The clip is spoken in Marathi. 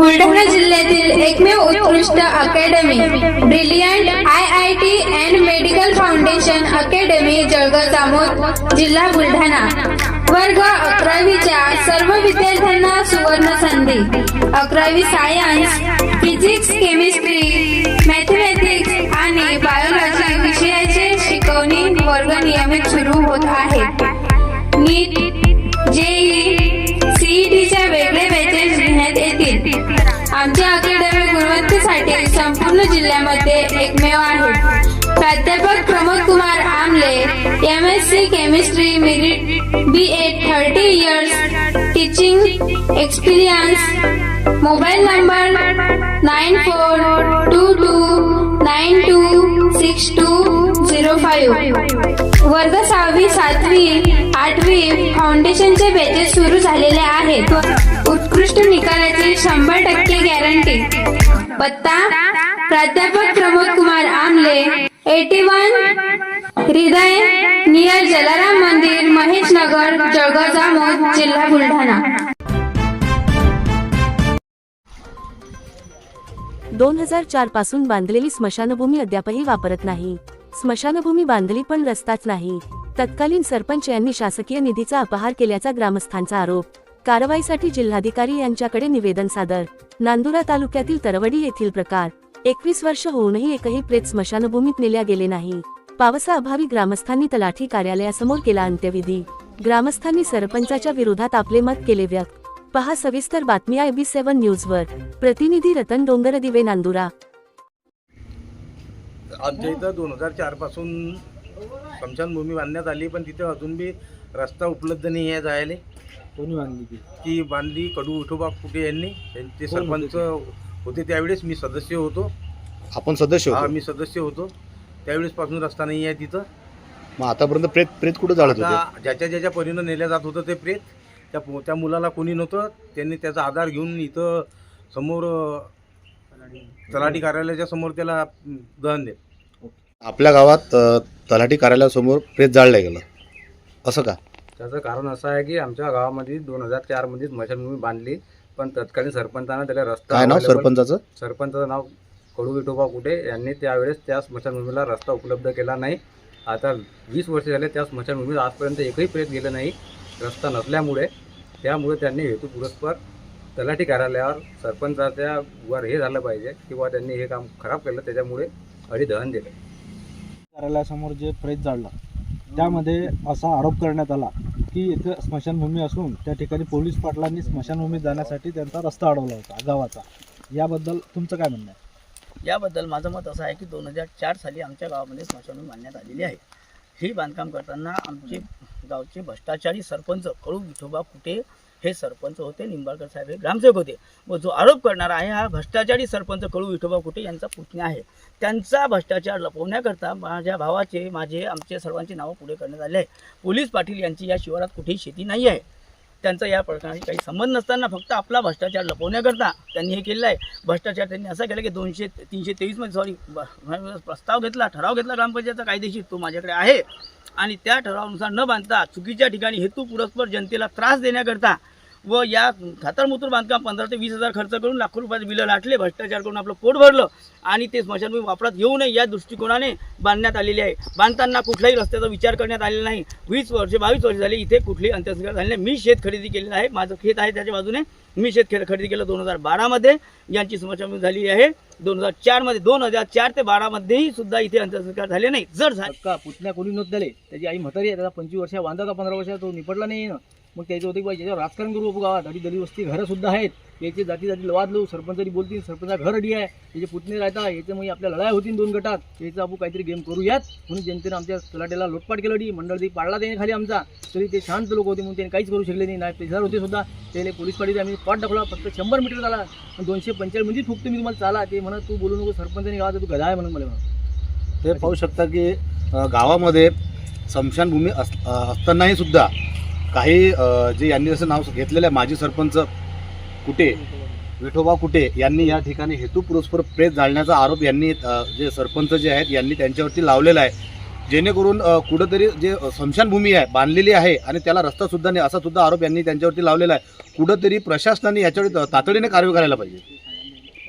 बुलढाणा जिल्ह्यातील एकमेव उत्कृष्ट academy brilliant I I T and medical foundation academy Jalgaon Jamod जिल्हा बुलढाणा. वर्ग अकरावीच्या सर्व विद्यार्थ्यांना सुवर्ण संधी. अकरावी सायन्स फिजिक्स केमिस्ट्री मॅथमॅटिक्स आणि बायोलॉजी विषयाचे शिकवणी वर्ग नियमित सुरू आमच्या अकॅडमी गुणवत्तेसाठी संपूर्ण जिल्ह्यामध्ये एकमेव आहे. प्राध्यापक Pramod Kumar Amle M S C chemistry merit B Ed thirty years teaching experience mobile number nine four two two nine two six two zero five वर्ग सहावी सातवी आठवी फाउंडेशनचे बॅचेस सुरू झालेले आहेत. उत्कृष्ट निकालाची शंभर टक्के गॅरंटी पत्ता प्राध्यापक प्रमोद कुमार आमले एटी वन हृदय नियर जलाराम मंदिर महेश नगर जळगाव जामोद जिल्हा बुलढाणा. दोन हजार चारपासून बांधलेली स्मशानभूमी अद्यापही वापरत नाही. स्मशानभूमी बांधली पण रस्ताच नाही. तत्कालीन सरपंच यांनी शासकीय निधीचा अपहार केल्याचा ग्रामस्थांचा आरोप. कारवाईसाठी जिल्हाधिकारी यांच्याकडे निवेदन सादर. नांदुरा तालुक्यातील तरवडी येथील प्रकार. एकवीस वर्ष होऊनही एकही प्रेत स्मशानभूमीत नेल्या गेले नाही. पावसाअभावी ग्रामस्थांनी तलाठी कार्यालयासमोर केला अंत्यविधी. ग्रामस्थांनी सरपंचाच्या विरोधात आपले मत केले व्यक्त. पहा सविस्तर बातमी आय बी सेव्हन न्यूजवर. प्रतिनिधी रतन डोंगर दिवे नांदुरा. आमच्या इथं दोन हजार चारपासून स्मशानभूमी बांधण्यात आली पण तिथे अजून बी रस्ता उपलब्ध नाही आहे जायला. कोणी बांधली ती? ती बांधली कडू विठोबा कुटे यांनी. ते कोण होते सरपंच होते त्यावेळेस मी सदस्य होतो. आपण सदस्य हा होतो? मी सदस्य होतो. त्यावेळेस पासून रस्ता नाही आहे तिथं. मग आतापर्यंत प्रेत प्रेत कुठं जाळत होते आता ज्याच्या ज्याच्या परीनं नेल्या जात होतं ते प्रेत. त्या पो- त्या मुलाला कोणी नव्हतं. त्यांनी त्याचा आधार घेऊन इथं समोर अं, तलाठी कार्यालयाच्या समोर त्याला दहन दिलं आपल्या गावात अ, तलाठी कार्यालयासमोर प्रेत जाळलं गेलं. असं का? त्याचं कारण असं आहे की आमच्या गावामध्ये दोन हजार चारमध्ये स्मशानभूमी बांधली पण तत्कालीन सरपंचानं त्याला रस्ता काय नाव available- सरपंचाचं? सरपंचाचं नाव कडू विठोबा कुठे? यांनी त्यावेळेस त्या स्मशानभूमीला रस्ता उपलब्ध केला नाही. आता वीस वर्ष झाले त्या स्मशानभूमीत आजपर्यंत एकही प्रेत गेलं नाही रस्ता नसल्यामुळे. त्यामुळे त्यांनी हेतू पुरस्पर तलाठी कार्यालयावर सरपंचाच्या वर हे झालं पाहिजे किंवा त्यांनी हे काम खराब केलं त्याच्यामुळे अडीदहन दिलं. कार्यालयासमोर जे प्रेत जाळलं त्यामध्ये असा आरोप करण्यात आला की इथं स्मशानभूमी असून त्या ठिकाणी पोलीस पाटलांनी स्मशानभूमीत जाण्यासाठी त्यांचा रस्ता अडवला होता गावाचा. याबद्दल तुमचं काय म्हणणं आहे? याबद्दल माझं मत असं आहे की दोन हजार चार साली आमच्या गावामध्ये स्मशानभूमी बांधण्यात आलेली आहे. ही बांधकाम करताना आमचे गावचे भ्रष्टाचारी सरपंच कळू विठोबा कुटे हे सरपंच होते निंबाळकर साहेब हे ग्रामसेवक होते. व जो आरोप करणारा आहे हा भ्रष्टाचारी सरपंच कळू विठोबा कुटे यांचा पुतण्या आहे. त्यांचा भ्रष्टाचार लपवण्याकरता माझ्या भावाचे माझे आमचे सर्वांची नावं पुढे करण्यात आले आहे. पोलीस पाटील यांची या शिवारात कुठेही शेती नाही आहे. त्यांचा या प्रकरणाशी काही संबंध नसताना फक्त आपला भ्रष्टाचार लपवण्याकरता त्यांनी हे केलेलं आहे. भ्ष्टाचार त्यांनी असा केला की दोनशे तीनशे तेवीसमध्ये सॉरी प्रस्ताव घेतला ठराव घेतला ग्रामपंचायतचा कायदेशीर तो माझ्याकडे आहे. आणि त्या ठरावानुसार न बांधता चुकीच्या ठिकाणी हेतू पुरस्पर जनतेला त्रास देण्याकरता व या खातरमुतूर बांधकाम पंधरा ते वीस हजार खर्च करून लाखो रुपयाचे बिलं लाटले भ्रष्टाचार करून आपलं पोट भरलं आणि ते स्मशानभूमी वापरात येऊ नये या दृष्टिकोनाने बांधण्यात आलेली आहे. बांधताना कुठल्याही रस्त्याचा विचार करण्यात आलेला नाही. वीस वर्ष बावीस वर्ष झाली इथे कुठलेही अंत्यसंस्कार झाले नाही. मी शेत खरेदी केलेलं आहे. माझं खेत आहे त्याच्या बाजूने. मी शेत खरेदी केलं दोन हजार बारामध्ये यांची स्मशानभूमी झालेली आहे. दोन हजार चारमध्ये दोन हजार चार ते बारामध्येही सुद्धा इथे अंत्यसंस्कार झाले नाही. जर झाले का पुतण्या कोणी नव्हत झाले त्याची आई म्हातारी आहे त्याचा पंचवीस वर्ष बांधा का पंधरा वर्षात तो निपटला नाही ना? मग त्याचे होते की याच्यावर राजकारण करू आपण गावात. अडी दली वस्ती घरं सुद्धा आहेत. याचे जाती जाती लवाद लावू. सरपंचानी बोलतील सरपंचा घर अडी आहे. याचे पुतणे राहता याचे मग आपल्या लढाई होतील दोन गटात. याचं आपण काहीतरी गेम करूयात. म्हणून जनतेनं आमच्या तलाट्याला लोटपाट केलं अडी मंडळ ती पाडला त्याने खाली आमचा. तरी ते शांत लोक होते. म्हणून त्यांनी काहीच करू शकले नाही. नाही पेशार होते सुद्धा. त्याने पोलीस पाटील आम्ही पाठ दाखवला. फक्त शंभर मीटर झाला. दोनशे पंचेचाळीसमध्ये म्हणजे फुकतो मी तुम्हाला चाला. ते म्हणत तू बोलू नको सरपंचाने गावात. तू गधा आहे म्हणून मला म्हणत. ते पाहू शकता की गावामध्ये स्मशानभूमी अस असतानाही सुद्धा काही जे यांनी जसं नाव घेतलेलं आहे माजी सरपंच कुठे विठोबा कुटे यांनी या ठिकाणी हेतू पुरस्पर प्रेत जाळण्याचा आरोप यांनी जे सरपंच जे आहेत यांनी त्यांच्यावरती लावलेला आहे. जेणेकरून कुठंतरी जे स्मशानभूमी आहे बांधलेली आहे आणि त्याला रस्ता सुद्धा नाही असा सुद्धा आरोप यांनी त्यांच्यावरती लावलेला आहे. कुठंतरी प्रशासनाने याच्यावर तातडीने कार्य करायला पाहिजे.